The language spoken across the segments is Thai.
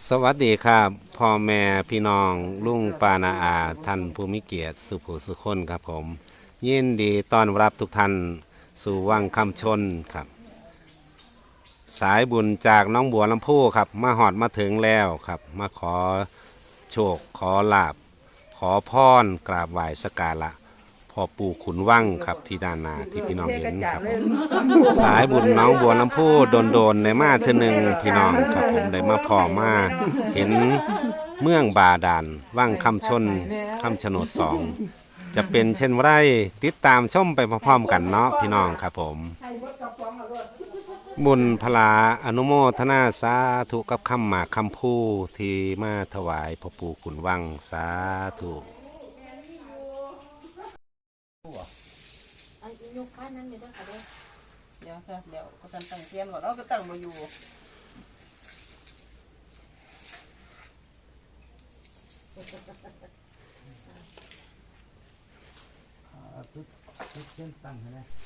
สวัสดีครับพ่อแม่พี่น้องลุงปานาอาท่านผู้มิเกียรติสุภูสุคนครับผม ยินดีต้อนรับทุกท่านสู่วังคำชนครับ สายบุญจากน้องบัวลำพูครับ มาหอดมาถึงแล้วครับ มาขอโชคขอลาบ ขอพรกราบไหว้สกการะ พ่อปู่ขุนวังครับที่ด้านหน้าที่พี่น้องเห็นครับสายบุญน้องบัวลำพูโดนโดนๆในมาเทอหนึ่งพี่น้องครับผมได้มาพอมาเห็นเมืองบาดาลว่างคำชนคำชะโนดสองจะเป็นเช่นไรติดตามชมไปพร้อมๆกันเนาะพี่น้องครับผม บุญพลาอนุโมทนาสาธุกับคำหมากคำพูที่มาถวายพ่อปู่ขุนวังสาธุ อันยกข้านั้นเลยด้วยค่ะเด้อ เดี๋ยว ค่ะเดี๋ยวก็ตั้งตั้งเทียนก่อนเราก็ตั้งมาอยู่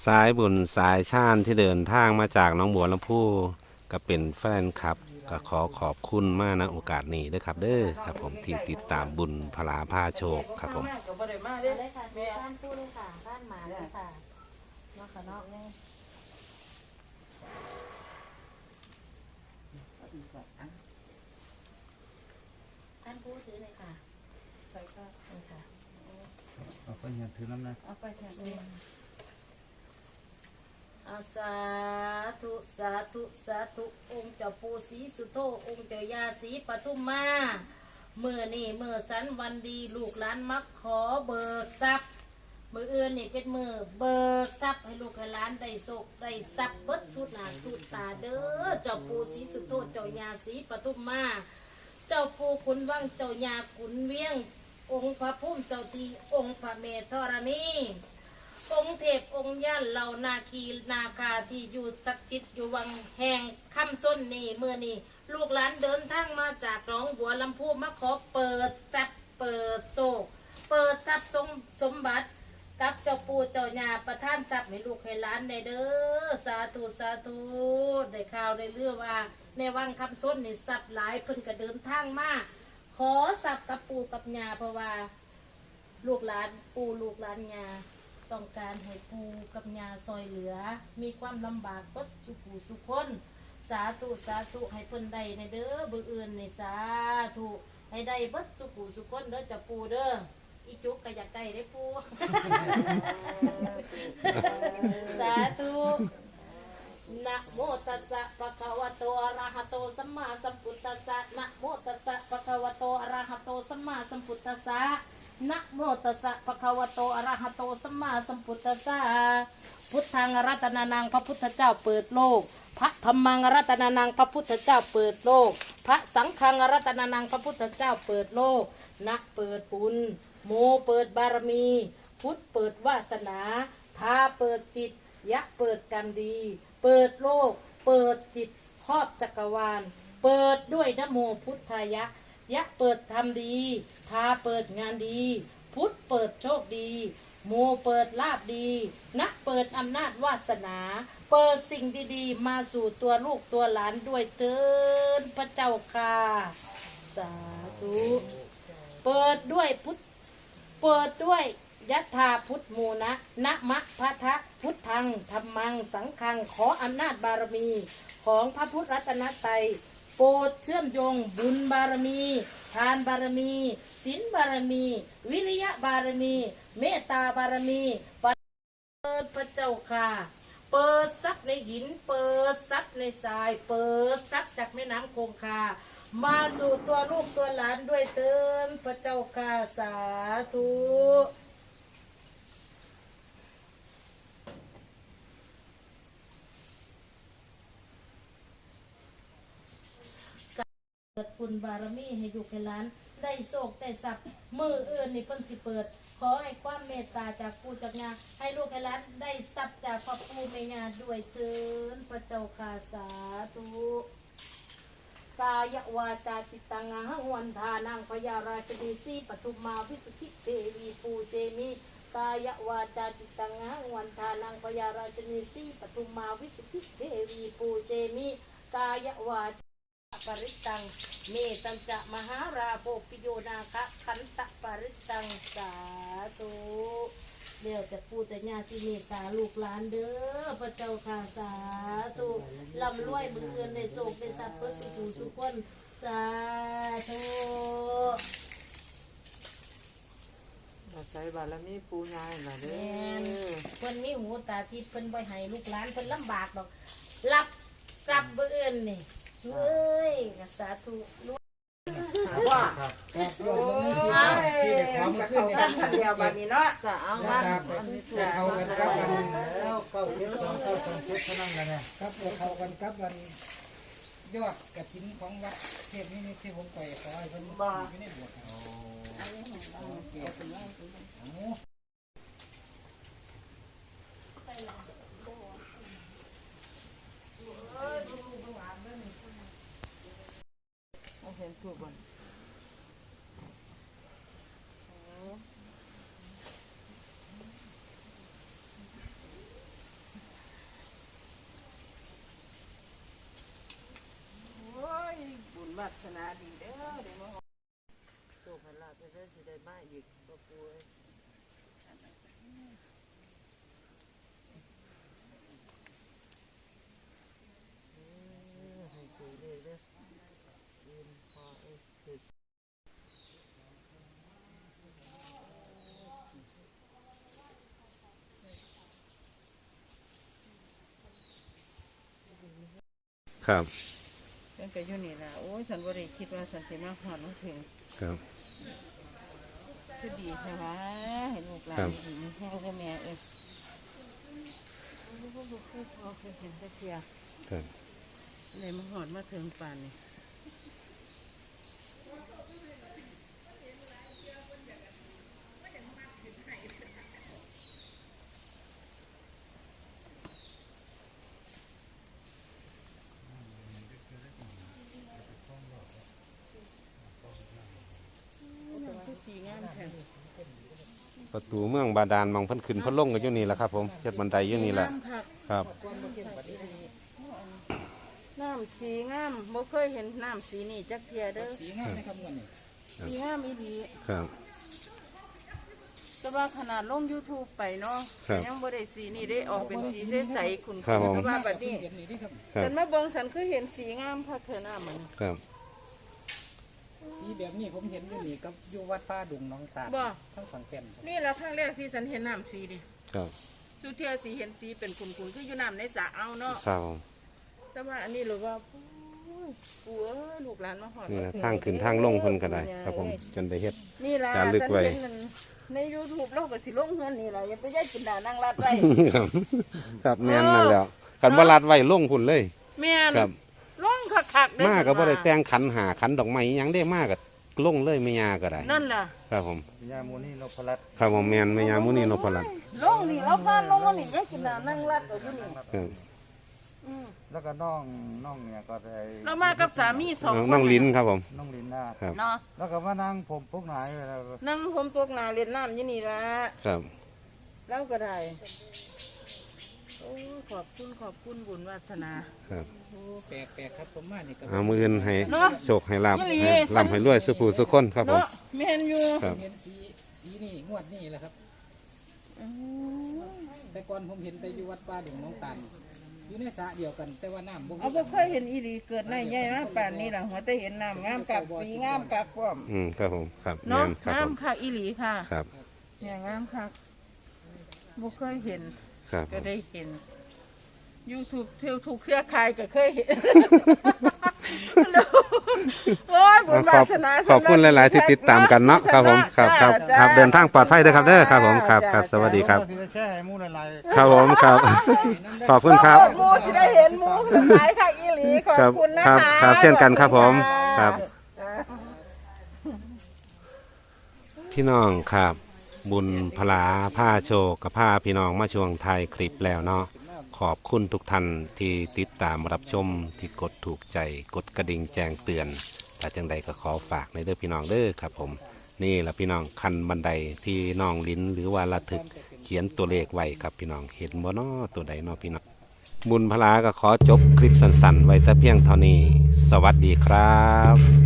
สายบุญสายชาติที่เดินทางมาจากหน้องบัวลำพูก็เป็นแฟนคลับ ก็ขอขอบคุณมากนะโอกาสนี้ด้วยครับ เด้อครับผมที่ติดตามบุญพลาผ้าโชคครับผมก็บ่ได้มามาเด้เลยค่ะบ้านพูดเลยค่ะ บ้านหมาเลยค่ะนอกค่ะนอกนี่ท่านพูดถือเลยค่ะ ใส่ก็ นี่ค่ะ เอาไปอย่าถือน้ำนะเอาไปแช่ตู้อาสาธุสาธุสาธุองค์เจ้าปู่ศรีสุโธองค์เจ้ายาศรีปทุมมาเมื่อนี่เมื่อสันวันดีลูกหลานมักขอเบิกทรัพย์มืออื่นนี่เป็นมือเบิกทรัพย์ให้ลูกให้หลานได้โศกได้ทรัพย์เบิดสุดหนาสุดตาเด้อเจ้าปู่ศรีสุโธเจ้ายาศรีปทุมมาเจ้าปูขุนวังเจ้ายาขุนเวียง องค์พระพุ่มเจ้าทีองค์พระเมธรณีองค์เทพองค์ย่านเหล่านาคีนาคาที่อยู่ศักดิ์สิทธิ์อยู่วังแห่งคำส้นนี่เมื่อนี่ลูกหลานเดินทางมาจากหนองบัวลำพูมาขอเปิดทรัพย์เปิดโศกเปิดทรัพย์สมสมบัติกับเจ้าปู่เจ้าย่าประท่านทรัพย์ให้ลูกให้หลานได้เด้อสาธุสาธุได้ข่าวได้เรื่องว่าในวังคำส้นนี่ทรัพย์หลายเพิ่นก็เดินทางมา ขอทรัพย์กับปูกับยาเพราะว่า ลูกหลานปูลูกหลานยาต้องการให้ปูกับยาซอยเหลือ มีความลำบากก็สุขูสุขคน สาธุสาธุให้เพิ่นได้ในเด้อบืออื่นในสาธุให้ได้เบิดสุขูสุขคนเด้อจะปูเด้ออีจุกก็อยากได้ได้ปู สาธุ นะโมตัสสะปะคะวะโตอะระหะโตสัมมาสัมพุทธัสสะนะโมตัสสะปะคะวะโตอะระหะโตสัมมาสัมพุทธัสสะนะโมตัสสะปะคะวะโตอะระหะโตสัมมาสัมพุทธัสสะพุทธังรัตนานังพระพุทธเจ้าเปิดโลก พระธรรมังรัตนานังพระพุทธเจ้าเปิดโลก พระสังฆังรัตนานังพระพุทธเจ้าเปิดโลกนะเปิดปุญโมเปิดบารมี พุทธเปิดวาสนาทาเปิดจิตยะเปิดกันดี เปิดโลก เปิดจิตครอบจักรวาล เปิดด้วยนโมพุทธายะ ยะเปิดทำดีทาเปิดงานดี พุทธเปิดโชคดี โมเปิดลาบดีนะเปิดอำนาจวาสนา เปิดสิ่งดีๆ มาสู่ตัวลูกตัวหลานด้วยเตินพระเจ้าค่ะ สาธุ เปิดด้วยพุทธ เปิดด้วย ยัตถาพุทธมูนะนะมะพะทะพุทธังธรรมังสังฆังขออำนาจบารมีของพระพุทธรัตนตรัยโปรดเชื่อมโยงบุญบารมี ทานบารมีศีลบารมี วิริยะบารมี เมตตาบารมีเปิดพระเจ้าค่ะ เปิดซับในหิน เปิดซับในทราย เปิดซับจากแม่น้ำคงคา มาสู่ตัวลูกตัวหลานด้วยเตินพระเจ้าค่ะสาธุ เปิดบุญบารมีให้ลูกให้หลาน ได้โศกได้สับมืออื่นนี่เพิ่นสิเปิด ขอให้ความเมตตาจากปู่จากงาให้ลูกให้หลานได้ทรัพย์จากพ่อปู่แม่ย่าด้วยเถินพระเจ้าค่ะสาธุกายวาจาจิตตังหังวันทานังพยาราชนีสีปทุมมาวิสุทธิเทวีปูเชมิกายวาจาจิตตังหังวันทานังพยาราชนีสีปทุมมาวิสุทธิเทวีปูเชมิกายวา ปริตตัง เมตัญจะมหาราโภปิโยนาคะขันตะปริตตังสาธุเดี๋ยวจะพูดแต่ญาติเมตตาลูกหลานเด้อพระเจ้าค่ะสาธุลำรวยมือเงินในโศกในทรัพย์เพื่อสุขสุขคนสาธุอาศัยบารมีปูยายน่ะเด้แม่นอเพิ่นมีหูตาทิพย์เพิ่นบ่ให้ลูกหลานเพิ่นลำบากดอกรับทรัพย์เบิ่อื่นนี่ เอ้ยก็สาธุลูกว่าครับยอดลงนี่ที่ที่ความขึ้นเนี่ยท่านเดียวบัดนี้เนาะจะเอาแล้วมาก็ไปเอากันกับกันแล้วเก้าเจ็ดสองเก้าสองเจ็ดเท่านั้นแหละเนี่ยครับเดี๋ยวเข้ากันครับวันยอดกระถินของวัดเทพนี่ที่ผมไปขอให้เพิ่นอยู่ในบวชครับ เอาเห็นถูกบ่ โอ้ยบุญวาส นาดีเด้อเดี๋ยวมาโชคให้ลาภเด้อสิได้มาอีกบ่ปูเอ้ยอืมให้ปูเลยเด้อยินพอเอ้ยถึกครับ เป็นก็อยู่นี่ล่ะโอ้ยฉันบ่ได้คิดว่าฉันสิมาฮอดมาถึงครับ คือดีใช่ไหมเห็นลูกหลานครับ ดีมีแห้งก็แม่เอ้ยโอ้ยบ่เคยพอเคยเห็นสักเทียครับ เลยมาหอดมาถึงป่านนี่ คือสีงามแท้ ประตูเมืองบาดาลมองเพิ่นขึ้นเพิ่นลงกันอยู่นี่แหละครับ ผมเฮ็ดบันไดอยู่นี่แหละงามคักครับ น้ำสีงามบ่เคยเห็นน้ำสีนี่จักเทียเด้อสีงามนะครับวันนี้สีงามอีดีครับ แต่ว่าขนาดลง YouTube ไปเนาะครับยังบ่ได้สีนี่ได้ออกเป็นสีใสๆขุ่นๆครับผม แต่ว่าบัดนี้เห็นนี่ดิครับ ครับฉันมาเบิ่งฉันคือเห็นสีงามพักเธอหน้ามันครับ สีแบบนี้ผมเห็นอยู่นี่กับอยู่วัดป้าดุงหน้องตาดบ่ ทั้งสังเกตครับนี่แหละครั้งแรกที่ฉันเห็นน้ำสีดิครับสุเทียสีเห็นสีเป็นขุ่นๆคืออยู่น้ำในสระเอาเนาะครับผมแต่ว่าอันนี้หรือว่าโอ้ยปูเอ้ยลูกหลานมาหอดนี่นะทางขึ้นทางลงเพิ่นก็ได้ ครับผมจนได้เฮ็ด นี่ล่ะจารึกไว้ ฉันเห็นนั่นใน YouTube เราก็สิลงเฮือนนี่ล่ะอย่าไปย้ายกินดานั่งรัดไว้ ครับครับแม่นนั่นแหล้วกันบ่ลัดไว้ลงพุ่นเลย แม่นครับลง คักๆเด้มาก็บ่ได้เพิ่นว่าแต่งขันหาขันดอกไม้อิหยังได้มาก็ลงเลยแม่ยาก็ได้ นั่นล่ะครับผมยาโมนี่นพรัตน์ครับผมแม่นแม่ยามุนีนพรัตน์ลงนี่เราพาลงมานี่ย้ายกินดานั่งรัดเอาอยู่นี่ครับอืมแล้วก็น้องน้องเนี่ยก็ได้เรามากับสามีสองคนน้องลิ้นครับผม น้องลินนาครับ เนาะแล้วก็มานั่งผมพวกไหนายแล้วนั่งผมตกหนาเรียนน้ำอยู่นี่ละครับ แล้วก็ได้โอ้ขอบคุณขอบคุณบุญวาสนาครับแปลกๆครับผมมานี่ก็เอามืออื่นให้เนาะโชคให้ลาบอีหลีให้ร่ำให้รวยสุผู้สุคนครับผม เนาะแม่นอยู่ครับ เห็นสีสีนี่งวดนี่แหละครับ อืมแต่ก่อนผมเห็นแต่อยู่วัดป้าดุงหน้องตาดอยู่ในสระเดียวกันแต่ว่าน้ำบ่เอาบ่เคยเห็นอีหลีเกิดในใหญ่มาป่านนี้ล่ะหัวแต่เห็นน้ำงามกักสีงามกักพร้อมอืมครับผมครับแม่เนาะนครับงาผมมค่ะอีหลีค่ะ ครับ เนี่ยงามค่ะบ่เคยเห็น ครับผก็มได้เห็น YouTube เที่ยวถูกเครือข่ายก็เคยเห็น โอ้ยบุญขวาอบสนาขอบคุณหลาย ๆ ที่ติดตามกันเนาะครับผมครับครับจ้าครับเดินทางปลอดภัยเด้อครับเด้อครับผมครับครับจ้าสวัสดีครับที่จะแช่ให้หมูละลายครับผมครับ ขอบคุณครับหมูสิได้เห็นหมูสุดท้ายค่ะอีหลีขอบครับคุณนะครัคะบครับเช่นกันครับผมจ้าครับจ้าพี่น้องครับ บุญพลาผ้าโชกับผ้าพี่น้องมาช่วงไทยคลิปแล้วเนาะขอบคุณทุกท่านที่ติดตามรับชมที่กดถูกใจกดกระดิ่งแจ้งเตือนถ้าจังใดก็ขอฝากในเด้อพี่น้องเด้อครับผม นี่แหละพี่น้องคันบันไดที่น้องลิ้นหรือว่าระทึกเขียนตัวเลขไว้ครับพี่น้องเห็นบ่เนาะตัวใดเนาะพี่น้องบุญพลาก็ขอจบคลิปสั้นๆ ไว้แต่เพียงเท่านี้ สวัสดีครับ